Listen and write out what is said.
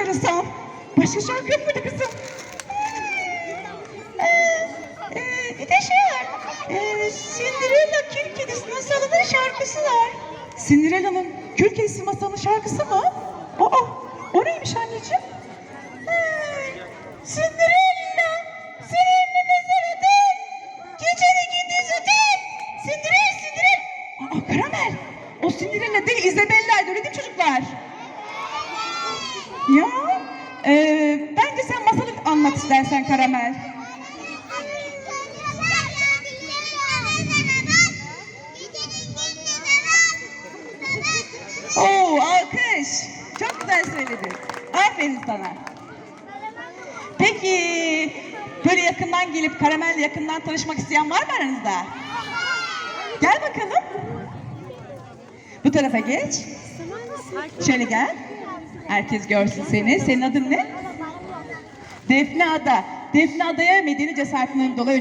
sarılsam. Başka şarkı yok muydu kızım? Ee, e, bir de şey var. Ee, Cinderella Kül Kedisi Masalı'nın şarkısı var. Cinderella'nın Kül Kedisi Masalı'nın şarkısı mı? Aa, o neymiş anneciğim? Ee, Cinderella, seninle mezarıdın. Geceni gündüz ödün. Cinderella, Cinderella. Aa, Karamel. O Cinderella değil, Isabella'ydı öyle değil mi çocuklar? Ya, e, bence sen masalı anlat istersen Karamel. Oo, alkış. Çok güzel söyledin. Aferin sana. Peki, böyle yakından gelip Karamel'le yakından tanışmak isteyen var mı aranızda? Gel bakalım. Bu tarafa geç. Şöyle gel. Herkes görsün seni. Senin adın ne? Defne Ada. Defne Ada'ya medeni cesaretinden dolayı